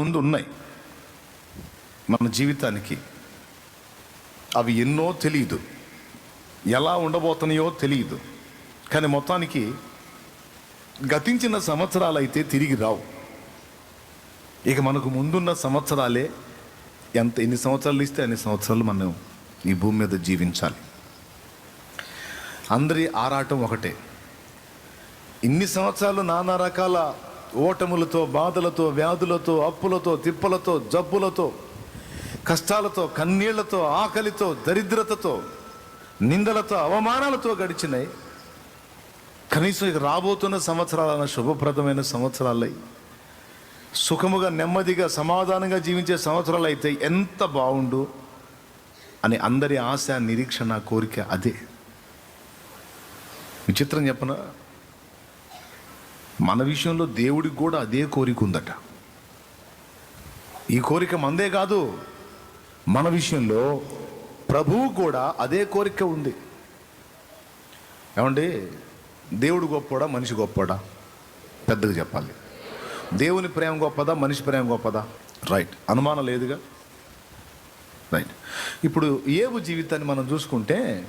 ముందు ఉన్నాయి మన జీవితానికి అవి ఎన్నో తెలియదు. ఎలా ఉండబోతున్నాయో తెలియదు. కానీ మొత్తానికి గతించిన సంవత్సరాలు అయితే తిరిగి రావు. ఇక మనకు ముందున్న సంవత్సరాలే ఎంత ఎన్ని సంవత్సరాలు ఇస్తే అన్ని సంవత్సరాలు మనం ఈ భూమి మీద జీవించాలి. అందరి ఆరాటం ఒకటే. ఇన్ని సంవత్సరాలు నానా రకాల ఓటములతో బాధలతో వ్యాధులతో అప్పులతో తిప్పలతో జబ్బులతో కష్టాలతో కన్నీళ్ళతో ఆకలితో దరిద్రతతో నిందలతో అవమానాలతో గడిచినాయి. కనీసం ఇక రాబోతున్న సంవత్సరాలన్న శుభప్రదమైన సంవత్సరాలై సుఖముగా నెమ్మదిగా సమాధానంగా జీవించే సంవత్సరాలు అయితే ఎంత బాగుండు అని అందరి ఆశ నిరీక్షణ కోరిక అదే. విచిత్రం చెప్పనా? మన విషయంలో దేవుడికి కూడా అదే కోరిక ఉందట. ఈ కోరిక మందే కాదు మన విషయంలో ప్రభువు కూడా అదే కోరిక ఉంది. ఏమండి? దేవుడు గొప్పడా మనిషి గొప్పడా? పెద్దగా చెప్పాలి. దేవుని ప్రేమ గొప్పదా మనిషి ప్రేమ గొప్పదా? రైట్. అనుమానం లేదుగా? రైట్. ఇప్పుడు ఏవు జీవితాన్ని మనం చూసుకుంటే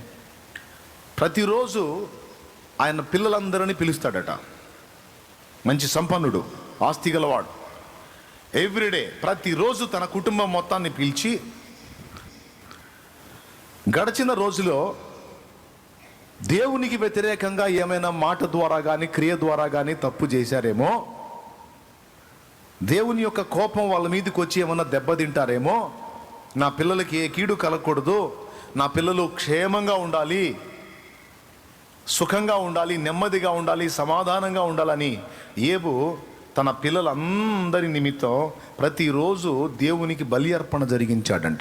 ప్రతిరోజు ఆయన పిల్లలందరినీ పిలుస్తాడట. మంచి సంపన్నుడు ఆస్తి గలవాడు. ఎవ్రీడే ప్రతిరోజు తన కుటుంబం మొత్తాన్ని పిలిచి గడిచిన రోజులో దేవునికి వ్యతిరేకంగా ఏమైనా మాట ద్వారా కానీ క్రియ ద్వారా కానీ తప్పు చేశారేమో దేవుని యొక్క కోపం వాళ్ళ మీదకి వచ్చి ఏమన్నా దెబ్బతింటారేమో నా పిల్లలకి ఏ కీడు కలగకూడదు నా పిల్లలు క్షేమంగా ఉండాలి సుఖంగా ఉండాలి నెమ్మదిగా ఉండాలి సమాధానంగా ఉండాలని ఏబు తన పిల్లలందరి నిమిత్తం ప్రతిరోజు దేవునికి బలి అర్పణ జరిగించాడంట.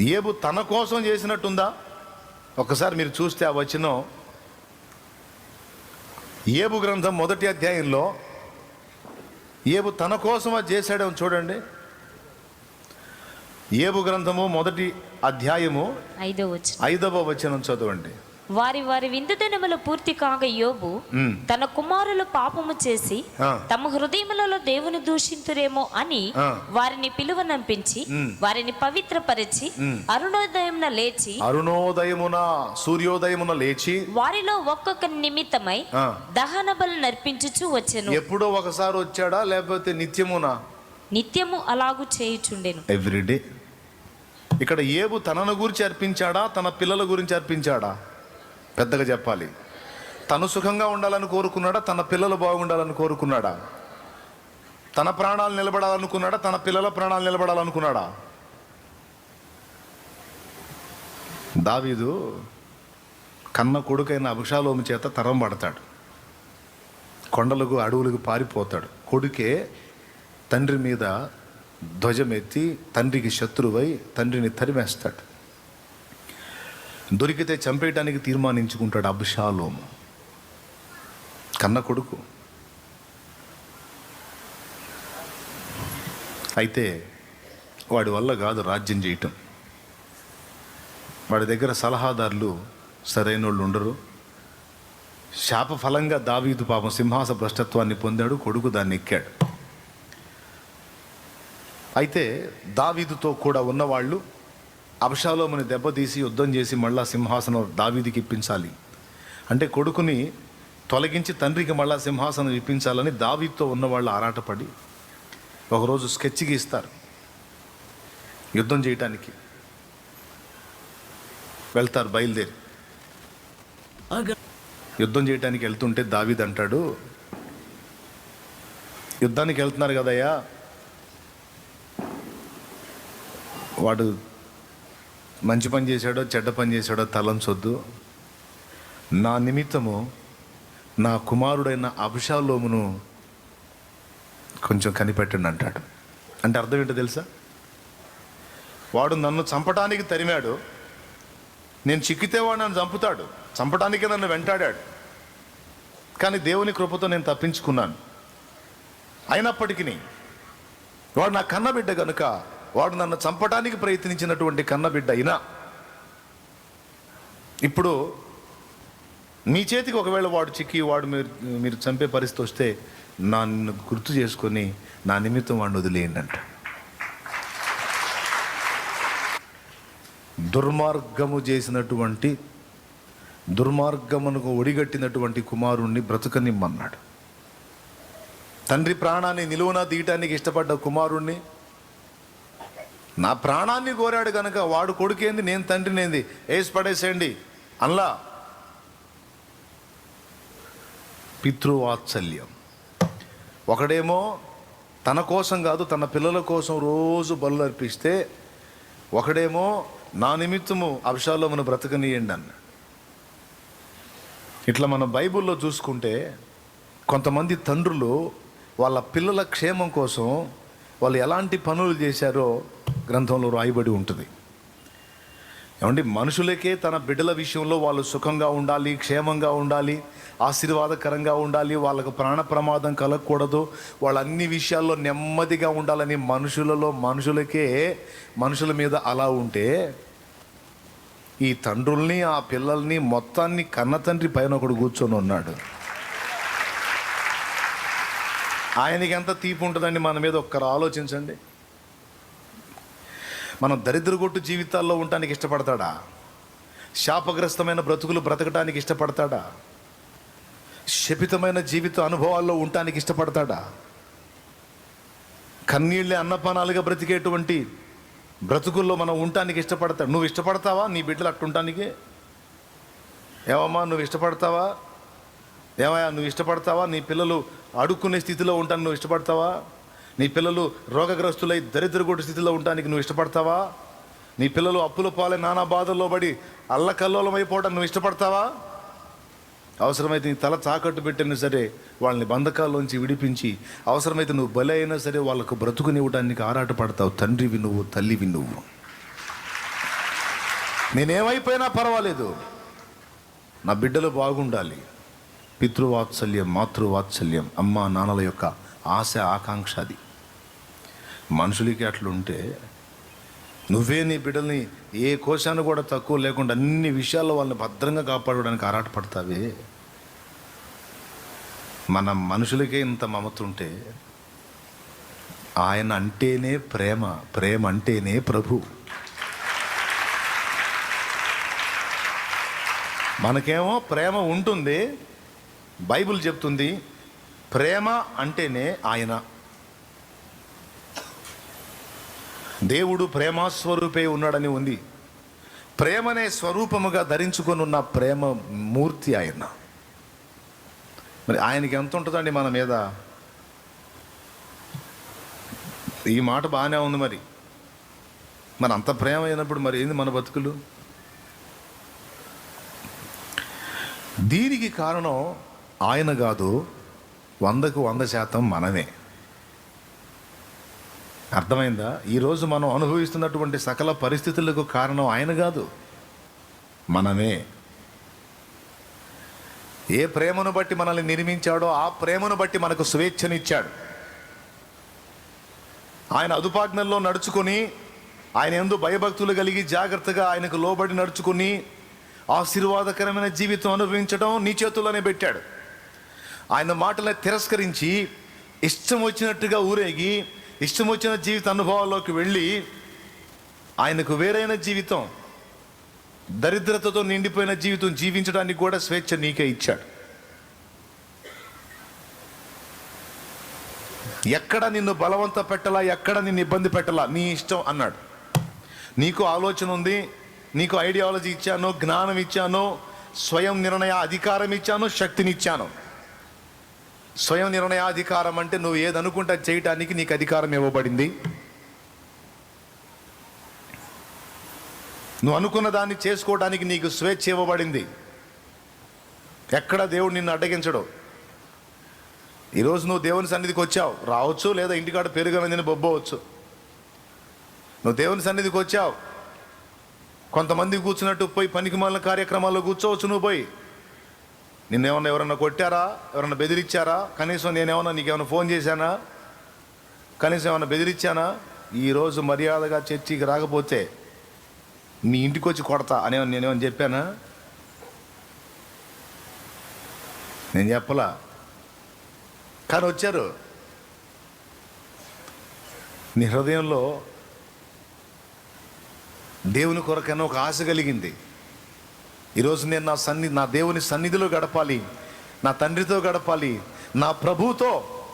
ఏబు తన కోసం చేసినట్టుందా? ఒకసారి మీరు చూస్తే ఆ వచనం. ఏబు గ్రంథం మొదటి అధ్యాయంలో ఏబు తన కోసం చేశాడేమో చూడండి. ఏబు గ్రంథము మొదటి అధ్యాయము ఐదో వచ్చిన ఐదవ వచనం చదవండి వారి వారి విందు దినములు పూర్తి కాగా యోబు. తన కుమారులు పాపము చేసి. తమ హృదయములలో దేవుని దూషింతురేమో అని. వారిని పిలువనంపించి. వారిని పవిత్రపరిచి మ్. అరుణోదయంన లేచి అరుణోదయమున సూర్యోదయమున లేచి వారిలో ఒక్కొక్క నిమిత్తమై. దహన బలు నర్పించుచు వచ్చెను ఎప్పుడో ఒకసారి వచ్చాడా లేకపోతే నిత్యమునా నిత్యము అలాగు చేయుచుండెను ఎవ్రీడే ఇక్కడ ఏబు తనను గురించి అర్పించాడా? తన పిల్లల గురించి అర్పించాడా? పెద్దగా చెప్పాలి. తను సుఖంగా ఉండాలని కోరుకున్నాడా? తన పిల్లలు బాగుండాలని కోరుకున్నాడా? తన ప్రాణాలు నిలబడాలనుకున్నాడా? తన పిల్లల ప్రాణాలు నిలబడాలనుకున్నాడా? దావీదు కన్న కొడుకైన అభిషాలోము చేత తరం పడతాడు. కొండలకు అడవులకు పారిపోతాడు. కొడుకే తండ్రి మీద ధ్వజమెత్తి తండ్రికి శత్రువై తండ్రిని తరిమేస్తాడు. దొరికితే చంపేయడానికి తీర్మానించుకుంటాడు అభిషాలోము కన్న కొడుకు అయితే వాడి వల్ల కాదు రాజ్యం చేయటం. వాడి దగ్గర సలహాదారులు సరైన వాళ్ళు ఉండరు. శాప ఫలంగా దావీదు పాపం సింహాస భ్రష్టత్వాన్ని పొందాడు కొడుకు దాన్ని ఎక్కాడు. అయితే దావీదుతో కూడా ఉన్నవాళ్ళు అబషాలోముని దెబ్బతీసి యుద్ధం చేసి మళ్ళా సింహాసనం దావీదికి ఇప్పించాలి. అంటే కొడుకుని తొలగించి తండ్రికి మళ్ళా సింహాసనం ఇప్పించాలని దావీతో ఉన్నవాళ్ళు ఆరాటపడి ఒకరోజు స్కెచ్ గీస్తారు యుద్ధం చేయటానికి. వెళ్తారు బయలుదేరి. యుద్ధం చేయడానికి వెళ్తుంటే దావీద్ అంటాడు యుద్ధానికి వెళ్తున్నారు కదయ్యా వాడు మంచి పని చేశాడో చెడ్డ పని చేశాడో తలంచొద్దు నా నిమిత్తము నా కుమారుడైన అభిషాలోమును కొంచెం కనిపెట్టండి అంటాడు. అంటే అర్థం ఏంటో తెలుసా? వాడు నన్ను చంపటానికి తరిమాడు. నేను చిక్కితే వాడు నన్ను చంపుతాడు. చంపటానికే నన్ను వెంటాడాడు. కానీ దేవుని కృపతో నేను తప్పించుకున్నాను. అయినప్పటికీ వాడు నా కన్నబిడ్డ కనుక వాడు నన్ను చంపటానికి ప్రయత్నించినటువంటి కన్నబిడ్డ అయినా ఇప్పుడు మీ చేతికి ఒకవేళ వాడు చిక్కి వాడు మీరు మీరు చంపే పరిస్థితి వస్తే నన్ను గుర్తు చేసుకొని నా నిమిత్తం వాడిని వదిలేయండి అంట దుర్మార్గము చేసినటువంటి దుర్మార్గమునకు ఒడిగట్టినటువంటి కుమారుణ్ణి బ్రతకనిమ్మన్నాడు. తండ్రి ప్రాణాన్ని నిలువున తీయటానికి ఇష్టపడ్డ కుమారుణ్ణి నా ప్రాణాన్ని కోరాడు కనుక వాడు కొడుకేంది నేను తండ్రినేంది? వేసి పడేసేయండి. అన్లా. పితృవాత్సల్యం. ఒకడేమో తన కోసం కాదు తన పిల్లల కోసం రోజు బలు అర్పిస్తే ఒకడేమో నా నిమిత్తము అభిషాలోమును బ్రతకనీయండి అన్న ఇట్లా మనం బైబిల్లో చూసుకుంటే కొంతమంది తండ్రులు వాళ్ళ పిల్లల క్షేమం కోసం వాళ్ళు ఎలాంటి పనులు చేశారో గ్రంథంలో రాయబడి ఉంటుంది. ఏమంటే మనుషులకే తన బిడ్డల విషయంలో వాళ్ళు సుఖంగా ఉండాలి క్షేమంగా ఉండాలి ఆశీర్వాదకరంగా ఉండాలి వాళ్ళకు ప్రాణ ప్రమాదం కలగకూడదు వాళ్ళ అన్ని విషయాల్లో నెమ్మదిగా ఉండాలని మనుషులలో మనుషులకే మనుషుల మీద అలా ఉంటే ఈ తండ్రుల్ని ఆ పిల్లల్ని మొత్తాన్ని కన్న తండ్రి పైన ఒకడు కూర్చొని ఉన్నాడు. ఆయనకి ఎంత తీపి ఉంటుందండి మన మీద ఒక్కరు ఆలోచించండి. మనం దరిద్రగొట్టు జీవితాల్లో ఉండటానికి ఇష్టపడతాడా? శాపగ్రస్తమైన బ్రతుకులు బ్రతకడానికి ఇష్టపడతాడా? శపితమైన జీవిత అనుభవాల్లో ఉండటానికి ఇష్టపడతాడా? కన్నీళ్ళే అన్నపానాలుగా బ్రతికేటువంటి బ్రతుకుల్లో మనం ఉండటానికి ఇష్టపడతాడు? నువ్వు ఇష్టపడతావా? నీ బిడ్డలు అట్టుంటానికి ఏమమ్మా నువ్వు ఇష్టపడతావా? ఏమయ్యా నువ్వు ఇష్టపడతావా? నీ పిల్లలు అడుక్కునే స్థితిలో ఉంటాను నువ్వు ఇష్టపడతావా? నీ పిల్లలు రోగగ్రస్తులై దరిద్రగొట్టు స్థితిలో ఉండటానికి నువ్వు ఇష్టపడతావా? నీ పిల్లలు అప్పుల పాలై నానా బాధల్లో పడి అల్లకల్లోలమైపోవడం నువ్వు ఇష్టపడతావా? అవసరమైతే నీ తల తాకట్టు పెట్టినా సరే వాళ్ళని బంధకాల్లోంచి విడిపించి అవసరమైతే నువ్వు బలి అయినా సరే వాళ్ళకు బ్రతుకునివ్వడానికి ఆరాటపడతావు. తండ్రివి నువ్వు తల్లివి నువ్వు. నేనేమైపోయినా పర్వాలేదు. నా బిడ్డలు బాగుండాలి. పితృవాత్సల్యం మాతృవాత్సల్యం అమ్మ నాన్నల యొక్క ఆశ ఆకాంక్ష అది. మనుషులకి అట్లుంటే నువ్వే నీ బిడ్డల్ని ఏ కోశాన్ని కూడా తక్కువ లేకుండా అన్ని విషయాల్లో వాళ్ళని భద్రంగా కాపాడడానికి ఆరాటపడతావే. మన మనుషులకే ఇంత మమతుంటే ఆయన అంటేనే ప్రేమ ప్రేమ అంటేనే ప్రభు. మనకేమో ప్రేమ ఉంటుంది బైబిల్ చెప్తుంది ప్రేమ అంటేనే ఆయన. దేవుడు ప్రేమాస్వరూపే ఉన్నాడని ఉంది. ప్రేమనే స్వరూపముగా ధరించుకొని ఉన్న ప్రేమ మూర్తి ఆయన. మరి ఆయనకి ఎంత ఉంటుందండి మన మీద? ఈ మాట బాగానే ఉంది మరి. మరి అంత ప్రేమ అయినప్పుడు మరి ఏంది మన బతుకులు? దీనికి కారణం ఆయన కాదు వందకు వంద శాతం మనమే. అర్థమైందా? ఈరోజు మనం అనుభవిస్తున్నటువంటి సకల పరిస్థితులకు కారణం ఆయన కాదు మనమే. ఏ ప్రేమను బట్టి మనల్ని నిర్మించాడో ఆ ప్రేమను బట్టి మనకు స్వేచ్ఛనిచ్చాడు. ఆయన అదుపాజ్ఞల్లో నడుచుకొని ఆయన ఎందు భయభక్తులు కలిగి జాగ్రత్తగా ఆయనకు లోబడి నడుచుకుని ఆశీర్వాదకరమైన జీవితం అనుభవించడం నీ చేతుల్లోనే పెట్టాడు. ఆయన మాటలను తిరస్కరించి ఇష్టం వచ్చినట్టుగా ఊరేగి ఇష్టం వచ్చిన జీవిత అనుభవాల్లోకి వెళ్ళి ఆయనకు వేరైన జీవితం దరిద్రతతో నిండిపోయిన జీవితం జీవించడానికి కూడా స్వేచ్ఛ నీకే ఇచ్చాడు. ఎక్కడ నిన్ను బలవంత పెట్టలా ఎక్కడ నిన్ను ఇబ్బంది పెట్టలా నీ ఇష్టం అన్నాడు. నీకు ఆలోచన ఉంది నీకు ఐడియాలజీ ఇచ్చాను జ్ఞానం ఇచ్చాను స్వయం నిర్ణయ అధికారం ఇచ్చాను శక్తిని ఇచ్చాను. స్వయం నిర్ణయాధికారం అంటే నువ్వు ఏదనుకుంటా చేయటానికి నీకు అధికారం ఇవ్వబడింది. నువ్వు అనుకున్న దాన్ని చేసుకోవడానికి నీకు స్వేచ్ఛ ఇవ్వబడింది. ఎక్కడ దేవుడు నిన్ను అడ్డగించడు. ఈరోజు నువ్వు దేవుని సన్నిధికి వచ్చావు. రావచ్చు లేదా ఇంటికాడ పెరుగమైందని బొబ్బవచ్చు. నువ్వు దేవుని సన్నిధికి వచ్చావు. కొంతమంది కూర్చున్నట్టు పోయి పనికి మాలిన కార్యక్రమాల్లో కూర్చోవచ్చు నువ్వు పోయి. నిన్నేమన్నా ఎవరన్నా కొట్టారా? ఎవరన్నా బెదిరించారా? కనీసం నేనేమన్నా నీకేమైనా ఫోన్ చేశానా? కనీసం ఏమన్నా బెదిరించానా? ఈరోజు మర్యాదగా చర్చికి రాకపోతే మీ ఇంటికి వచ్చి కొడతా అని నేనేమని చెప్పానా? నేను చెప్పలా. కానీ వచ్చారు. నీ హృదయంలో దేవుని కొరకైనా ఒక ఆశ కలిగింది. ఈరోజు నేను నా సన్ని నా దేవుని సన్నిధిలో గడపాలి. నా తండ్రితో గడపాలి. నా ప్రభువుతో.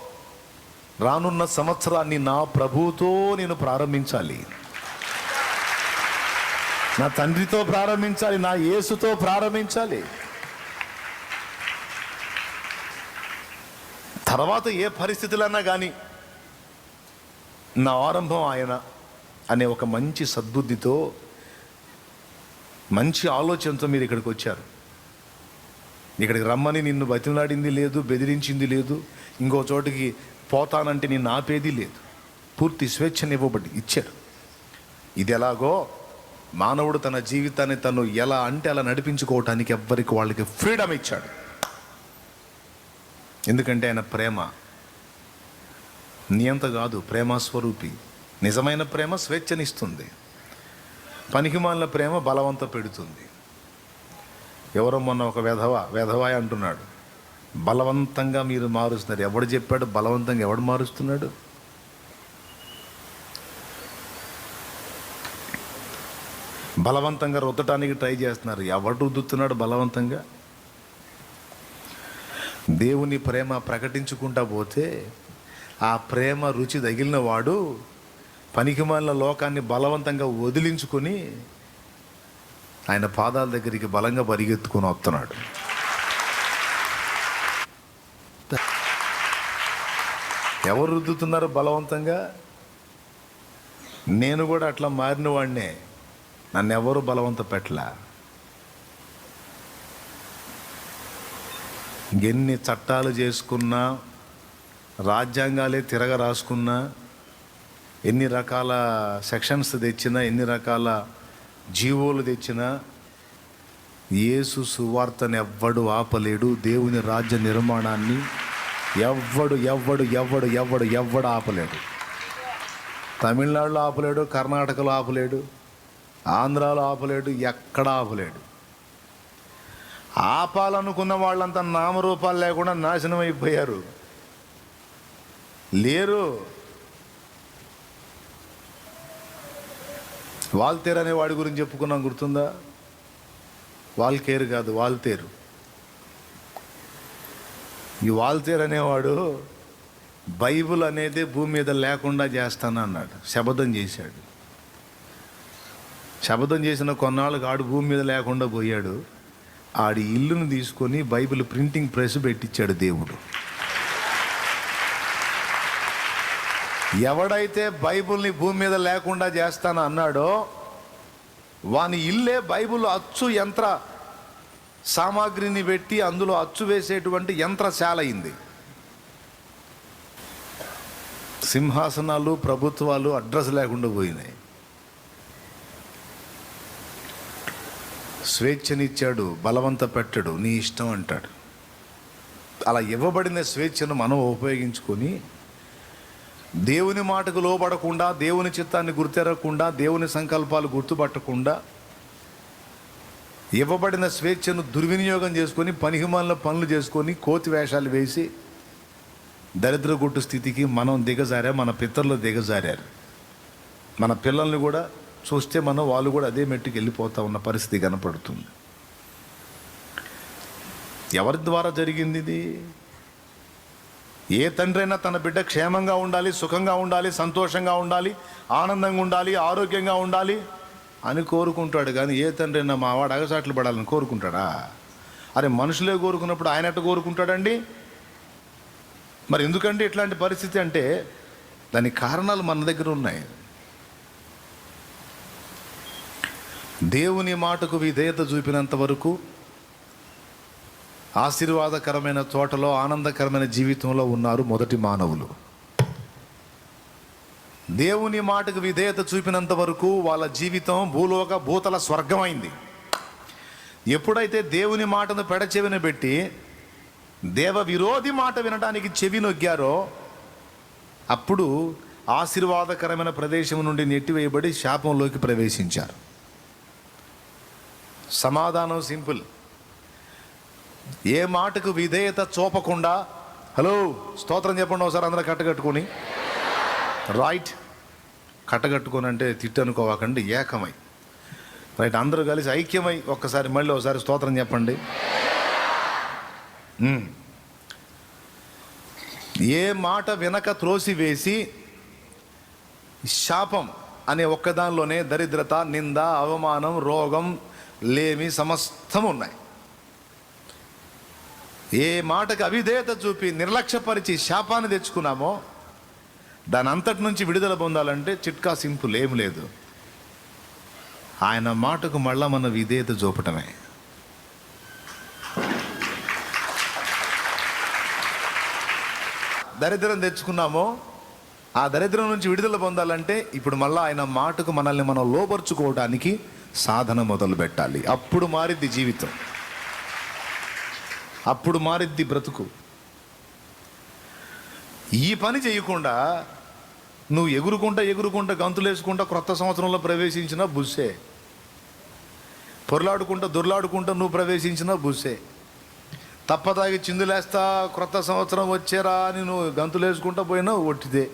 రానున్న సంవత్సరాన్ని నా ప్రభుతో నేను ప్రారంభించాలి. నా తండ్రితో ప్రారంభించాలి. నా యేసుతో ప్రారంభించాలి. తర్వాత ఏ పరిస్థితులన్నా కానీ నా ఆరంభం ఆయన అనే ఒక మంచి సద్బుద్ధితో మంచి ఆలోచనతో మీరు ఇక్కడికి వచ్చారు. ఇక్కడికి రమ్మని నిన్ను బతిమలాడింది లేదు బెదిరించింది లేదు ఇంకో చోటికి పోతానంటే నిన్ను ఆపేది లేదు. పూర్తి స్వేచ్ఛని ఇవ్వబడి ఇచ్చారు. ఇది ఎలాగో మానవుడు తన జీవితాన్ని తను ఎలా అంటే అలా నడిపించుకోవటానికి ఎవ్వరికి వాళ్ళకి ఫ్రీడమ్ ఇచ్చాడు. ఎందుకంటే ఆయన ప్రేమ. నియంత కాదు ప్రేమ స్వరూపి నిజమైన ప్రేమ స్వేచ్ఛనిస్తుంది. పనికిమాలిన ప్రేమ బలవంత పెడుతుంది. ఎవరో మొన్న ఒక వెధవ వెధవాయ అంటున్నాడు. బలవంతంగా మీరు మారుస్తున్నారు. ఎవడు చెప్పాడు? బలవంతంగా ఎవడు మారుస్తున్నాడు? బలవంతంగా రుద్దటానికి ట్రై చేస్తున్నారు. ఎవడు రుద్దుతున్నాడు బలవంతంగా? దేవుని ప్రేమ ప్రకటించుకుంటా పోతే ఆ ప్రేమ రుచి తగిలిన వాడు పనికిమాలిన లోకాన్ని బలవంతంగా వదిలించుకొని ఆయన పాదాల దగ్గరికి బలంగా పరిగెత్తుకొని వస్తున్నాడు. ఎవరు రుద్దుతున్నారు బలవంతంగా? నేను కూడా అట్లా మారిన వాడినే. నన్ను ఎవరు బలవంత పెట్టలా? ఎన్ని చట్టాలు చేసుకున్నా రాజ్యాంగాలే తిరగ రాసుకున్నా ఎన్ని రకాల సెక్షన్స్ తెచ్చినా ఎన్ని రకాల జీవోలు తెచ్చినా యేసు సువార్తను ఎవ్వడు ఆపలేడు. దేవుని రాజ్య నిర్మాణాన్ని ఎవ్వడు ఎవ్వడు ఎవ్వడు ఎవ్వడు ఎవ్వడు ఆపలేడు. తమిళనాడులో ఆపలేడు కర్ణాటకలో ఆపలేడు ఆంధ్రాలో ఆపలేడు ఎక్కడ ఆపలేడు. ఆపాలనుకున్న వాళ్ళంతా నామరూపాలు లేకుండా నాశనం అయిపోయారు. లేరు. వాల్తేర్ అనే వాడి గురించి చెప్పుకున్నాం గుర్తుందా? వాల్కేర్ కాదు వాల్తేరు. ఈ వాల్తేర్ అనేవాడు బైబిల్ అనేది భూమి మీద లేకుండా చేస్తానన్నాడు శబదం చేశాడు. శబదం చేసిన కొన్నాళ్ళకి ఆడు భూమి మీద లేకుండా పోయాడు. ఆడి ఇల్లును తీసుకొని బైబిల్ ప్రింటింగ్ ప్రెస్ పెట్టించాడు దేవుడు. ఎవడైతే బైబుల్ని భూమి మీద లేకుండా చేస్తాను అన్నాడో వాని ఇల్లే బైబిల్ అచ్చు యంత్ర సామాగ్రిని పెట్టి అందులో అచ్చు వేసేటువంటి యంత్రశాల అయింది. సింహాసనాలు ప్రభుత్వాలు అడ్రస్ లేకుండా పోయినాయి. స్వేచ్ఛనిచ్చాడు బలవంత పెట్టడు నీ ఇష్టం అంటాడు. అలా ఇవ్వబడిన స్వేచ్ఛను మనం ఉపయోగించుకొని దేవుని మాటకు లోబడకుండా దేవుని చిత్తాన్ని గుర్తెరగకుండా దేవుని సంకల్పాలు గుర్తుపట్టకుండా ఇవ్వబడిన స్వేచ్ఛను దుర్వినియోగం చేసుకొని పనిహిమాల పనులు చేసుకొని కోతి వేషాలు వేసి దరిద్ర గుట్టు స్థితికి మనం దిగజారా మన పితరులు దిగజారారు. మన పిల్లల్ని కూడా చూస్తే మనం వాళ్ళు కూడా అదే మెట్టుకు వెళ్ళిపోతూ ఉన్న పరిస్థితి కనపడుతుంది. ఎవరి ద్వారా జరిగింది ఇది? ఏ తండ్రి అయినా తన బిడ్డ క్షేమంగా ఉండాలి సుఖంగా ఉండాలి సంతోషంగా ఉండాలి ఆనందంగా ఉండాలి ఆరోగ్యంగా ఉండాలి అని కోరుకుంటాడు. కానీ ఏ తండ్రి అయినా మా వాడు అగసాట్లు పడాలని కోరుకుంటాడా? అరే మనుషులే కోరుకున్నప్పుడు ఆయన ఎట్ట కోరుకుంటాడండి? మరి ఎందుకంటే ఇట్లాంటి పరిస్థితి అంటే దాని కారణాలు మన దగ్గర ఉన్నాయి. దేవుని మాటకు విధేయత చూపినంత వరకు ఆశీర్వాదకరమైన తోటలో ఆనందకరమైన జీవితంలో ఉన్నారు మొదటి మానవులు. దేవుని మాటకు విధేయత చూపినంత వరకు వాళ్ళ జీవితం భూలోక భూతల స్వర్గమైంది. ఎప్పుడైతే దేవుని మాటను పెడచెవిన పెట్టి దేవ విరోధి మాట వినడానికి చెవి నొగ్గారో అప్పుడు ఆశీర్వాదకరమైన ప్రదేశం నుండి నెట్టివేయబడి శాపంలోకి ప్రవేశించారు. సమాధానం సింపుల్. ఏ మాటకు విధేయత చూపకుండా హలో స్తోత్రం చెప్పండి ఒకసారి అందరూ కట్టగట్టుకొని రైట్ కట్టగట్టుకొని అంటే తిట్టు అనుకోవాకండి ఏకమై. రైట్ అందరూ కలిసి ఐక్యమై ఒక్కసారి మళ్ళీ ఒకసారి స్తోత్రం చెప్పండి. Hmm. ఏ మాట వినక త్రోసివేసి శాపం అనే ఒక్కదానిలోనే దరిద్రత నింద అవమానం రోగం లేమి సమస్తం ఉన్నాయి. ఏ మాటకు అవిధేయత చూపి నిర్లక్ష్యపరిచి శాపాన్ని తెచ్చుకున్నామో దాని అంతటి నుంచి విడుదల పొందాలంటే చిట్కా సింపుల్ ఏం లేదు. ఆయన మాటకు మళ్ళా మన విధేయత చూపటమే. దరిద్రం తెచ్చుకున్నామో ఆ దరిద్రం నుంచి విడుదల పొందాలంటే ఇప్పుడు మళ్ళా ఆయన మాటకు మనల్ని మనం లోపరుచుకోవడానికి సాధన మొదలు పెట్టాలి అప్పుడు మారిద్ది జీవితం. అప్పుడు మారిద్ది బ్రతుకు. ఈ పని చేయకుండా నువ్వు ఎగురుకుంటా ఎగురుకుంటా గంతులేసుకుంటా క్రొత్త సంవత్సరంలో ప్రవేశించిన బుస్సే పొరలాడుకుంటా దొర్లాడుకుంటా నువ్వు ప్రవేశించిన బుస్సే తప్పదాగి చిందులేస్తా క్రొత్త సంవత్సరం వచ్చేరా అని నువ్వు గంతులేసుకుంటా పోయినా ఒట్టిదే.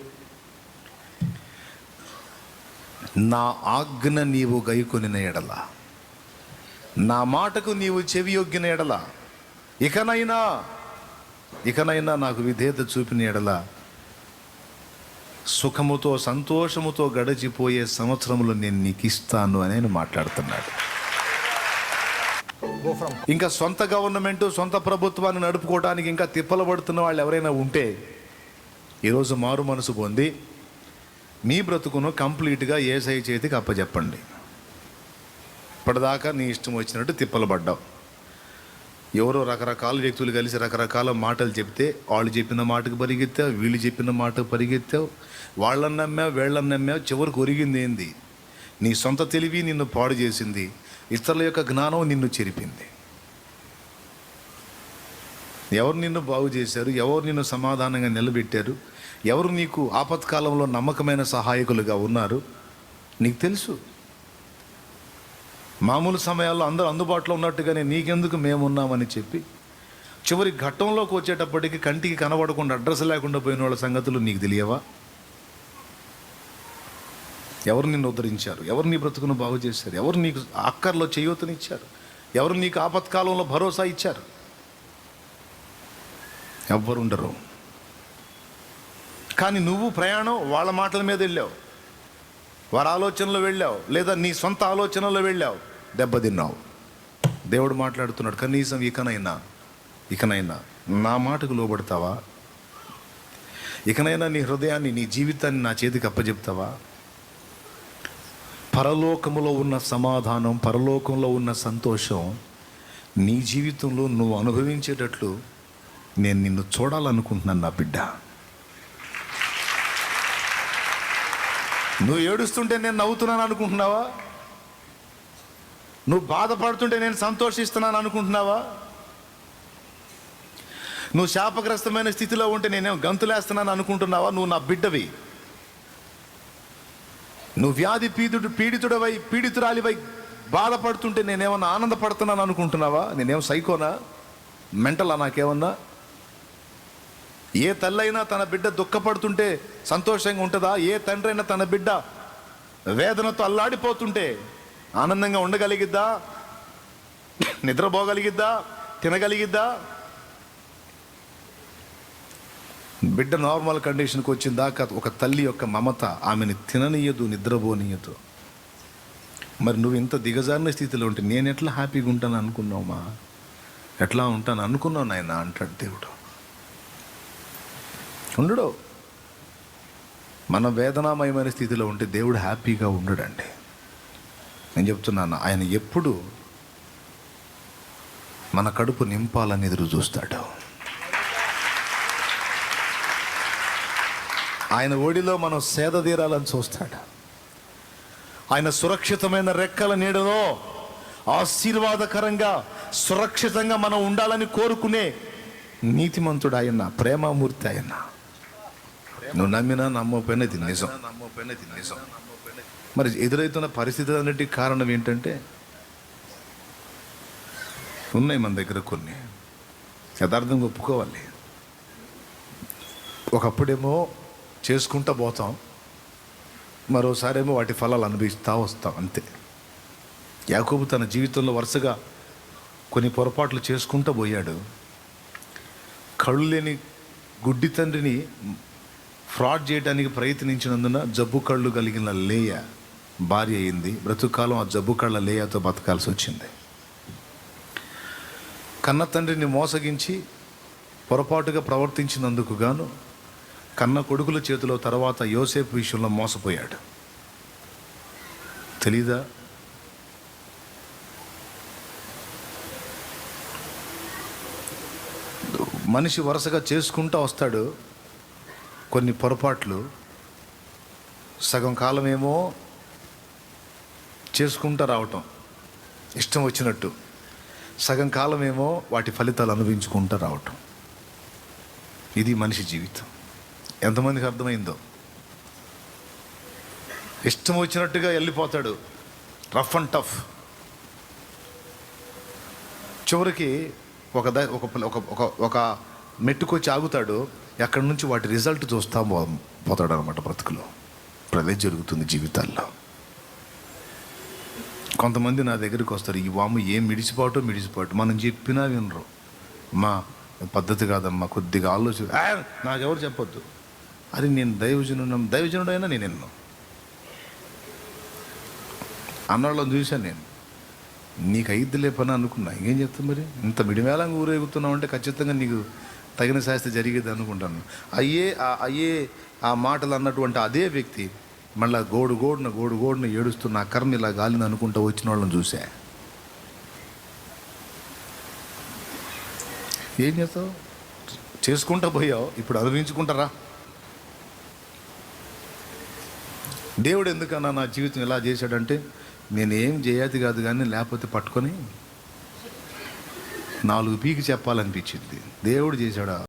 నా ఆజ్ఞ నీవు గైకొనిన ఎడల. నా మాటకు నీవు చెవియొగ్గిన ఎడల. ఇకనైనా ఇకనైనా నాకు విధేయత చూపిన ఎడల సుఖముతో సంతోషముతో గడిచిపోయే సంవత్సరములు నేను నీకు ఇస్తాను అని ఆయన మాట్లాడుతున్నాడు. ఇంకా సొంత గవర్నమెంట్ సొంత ప్రభుత్వాన్ని నడుపుకోవడానికి ఇంకా తిప్పలు పడుతున్న వాళ్ళు ఎవరైనా ఉంటే ఈరోజు మారు మనసు పొంది మీ బ్రతుకును కంప్లీట్గా ఏసఐ చేతికి అప్పచెప్పండి ఇప్పటిదాకా నీ ఇష్టం వచ్చినట్టు తిప్పలు పడ్డావు ఎవరో రకరకాల వ్యక్తులు కలిసి రకరకాల మాటలు చెప్తే వాళ్ళు చెప్పిన మాటకు పరిగెత్తావు వీళ్ళు చెప్పిన మాటకు పరిగెత్తావు వాళ్ళని నమ్మావు వీళ్ళని నమ్మావు చివరికి ఒరిగింది ఏంది? నీ సొంత తెలివి నిన్ను పాడు చేసింది ఇతరుల యొక్క జ్ఞానం నిన్ను చెరిపింది. ఎవరు నిన్ను బాగు చేశారు ఎవరు నిన్ను సమాధానంగా నిలబెట్టారు ఎవరు నీకు ఆపత్కాలంలో నమ్మకమైన సహాయకులుగా ఉన్నారు? నీకు తెలుసు. మామూలు సమయాల్లో అందరూ అందుబాటులో ఉన్నట్టుగానే నీకెందుకు మేమున్నామని చెప్పి చివరి ఘట్టంలోకి వచ్చేటప్పటికి కంటికి కనబడకుండా అడ్రస్ లేకుండా పోయిన వాళ్ళ సంగతులు నీకు తెలియవా? ఎవరు నిన్ను ఉద్ధరించారు? ఎవరు నీ బ్రతుకును బాగు చేశారు? ఎవరు నీకు అక్కర్లో చేయూతనిచ్చారు? ఎవరు నీకు ఆపత్కాలంలో భరోసా ఇచ్చారు? ఎవ్వరుండరు. కానీ నువ్వు ప్రయాణం వాళ్ళ మాటల మీద వెళ్ళావు. వారి ఆలోచనలో వెళ్ళావు లేదా నీ సొంత ఆలోచనలో వెళ్ళావు? దెబ్బతిన్నావు. దేవుడు మాట్లాడుతున్నాడు కనీసం ఇకనైనా ఇకనైనా నా మాటకు లోబడతావా? ఇకనైనా నీ హృదయాన్ని నీ జీవితాన్ని నా చేతికి అప్పజెప్తావా? పరలోకములో ఉన్న సమాధానం పరలోకంలో ఉన్న సంతోషం నీ జీవితంలో నువ్వు అనుభవించేటట్లు నేను నిన్ను చూడాలనుకుంటున్నాను నా బిడ్డ. నువ్వు ఏడుస్తుంటే నేను నవ్వుతున్నాను అనుకుంటున్నావా? నువ్వు బాధపడుతుంటే నేను సంతోషిస్తున్నాను అనుకుంటున్నావా? నువ్వు శాపగ్రస్తమైన స్థితిలో ఉంటే నేనేం గంతులేస్తున్నాను అనుకుంటున్నావా? నువ్వు నా బిడ్డవి. నువ్వు వ్యాధి పీడితుడు పీడితుడవై పీడితురాలివై బాధపడుతుంటే నేనేమన్నా ఆనందపడుతున్నాను అనుకుంటున్నావా? నేనేం సైకోనా? మెంటలా నాకేమన్నా? ఏ తల్లైనా తన బిడ్డ దుఃఖపడుతుంటే సంతోషంగా ఉంటుందా? ఏ తండ్రి అయినా తన బిడ్డ వేదనతో అల్లాడిపోతుంటే ఆనందంగా ఉండగలిగిద్దా? నిద్రపోగలిగిద్దా? తినగలిగిద్దా? బిడ్డ నార్మల్ కండిషన్కి వచ్చిన దాకా ఒక తల్లి యొక్క మమత ఆమెను తిననీయదు నిద్రపోనీయదు. మరి నువ్వు ఇంత దిగజారిన స్థితిలో ఉంటే నేను ఎట్లా హ్యాపీగా ఉంటాను అనుకున్నావుమా ఎట్లా ఉంటాను అనుకున్నావు నాయన? అంటాడు దేవుడు. ఉండడు. మన వేదనామయమైన స్థితిలో ఉంటే దేవుడు హ్యాపీగా ఉండడండి. నేను చెప్తున్నాను ఆయన ఎప్పుడు మన కడుపు నింపాలని ఎదురు చూస్తాడు. ఆయన ఒడిలో మనం సేద తీరాలని చూస్తాడు. ఆయన సురక్షితమైన రెక్కల నీడలో ఆశీర్వాదకరంగా సురక్షితంగా మనం ఉండాలని కోరుకునే నీతిమంతుడు ఆయన ప్రేమామూర్తి ఆయన. నువ్వు నమ్మినా నమ్మకపోయినా ఇది నిజం. నమ్మకపోయినా ఇది నిజం మరి ఎదురవుతున్న పరిస్థితి అన్నిటికీ కారణం ఏంటంటే ఉన్నాయి మన దగ్గర కొన్ని. యథార్థంగా ఒప్పుకోవాలి. ఒకప్పుడేమో చేసుకుంటా పోతాం మరోసారేమో వాటి ఫలాలు అనుభవిస్తూ వస్తాం అంతే. యాకోబు తన జీవితంలో వరుసగా కొన్ని పొరపాట్లు చేసుకుంటూ పోయాడు. కళ్ళు లేని గుడ్డి తండ్రిని ఫ్రాడ్ చేయడానికి ప్రయత్నించినందున జబ్బు కళ్ళు కలిగిన లేయ భార్య అయింది. బ్రతుకాలం ఆ జబ్బు కళ్ళ లేయతో బతకాల్సి వచ్చింది. కన్న తండ్రిని మోసగించి పొరపాటుగా ప్రవర్తించినందుకు గాను కన్న కొడుకుల చేతిలో తర్వాత యోసేపు విషయంలో మోసపోయాడు. తెలీదా? మనిషి వరుసగా చేసుకుంటూ వస్తాడు. కొన్ని పొరపాట్లు సగం కాలమేమో చేసుకుంటూ రావటం ఇష్టం వచ్చినట్టు. సగం కాలమేమో వాటి ఫలితాలు అనుభవించుకుంటూ రావటం. ఇది మనిషి జీవితం. ఎంతమందికి అర్థమైందో? ఇష్టం వచ్చినట్టుగా వెళ్ళిపోతాడు. Rough and tough. చివరికి ఒక ద ఒక ఒక ఒక ఒక మెట్టుకొచ్చి ఆగుతాడు. ఎక్కడి నుంచి వాటి రిజల్ట్ చూస్తా పో పోతాడు అనమాట బ్రతుకులో. ప్రదే జరుగుతుంది జీవితాల్లో. కొంతమంది నా దగ్గరికి వస్తారు ఈ వాము ఏం మిడిచిపాటు మిడిచిపాటు మనం చెప్పినా వినరు. మా పద్ధతి కాదమ్మా కొద్దిగా ఆలోచన. నాకెవరు చెప్పొద్దు. అది నేను దైవజనుడు దైవజనుడైనా నేను ఎన్నో అన్నోళ్ళని చూశాను నేను. నీకు అయిద్దిలే పని అనుకున్నా. ఇంకేం చెప్తాం మరి? ఇంత మిడిమేళంగా ఊరేగుతున్నావు అంటే ఖచ్చితంగా నీకు తగిన శాస్తి జరిగేది అనుకుంటాను. అయ్యే అయ్యే ఆ మాటలు అన్నటువంటి అదే వ్యక్తి మళ్ళీ గోడు గోడున గోడు గోడున ఏడుస్తున్న ఆ కర్మ ఇలా గాలిని అనుకుంటూ వచ్చిన వాళ్ళని చూసా ఏం చేస్తావు? చేసుకుంటా పోయావు? ఇప్పుడు అనుభవించుకుంటారా? దేవుడు ఎందుకన్నా నా జీవితం ఎలా చేశాడంటే నేనేం చేయాది కాదు కానీ లేకపోతే పట్టుకొని నాలుగు పీకి చెప్పాలనిపించింది. దేవుడు చేశాడా?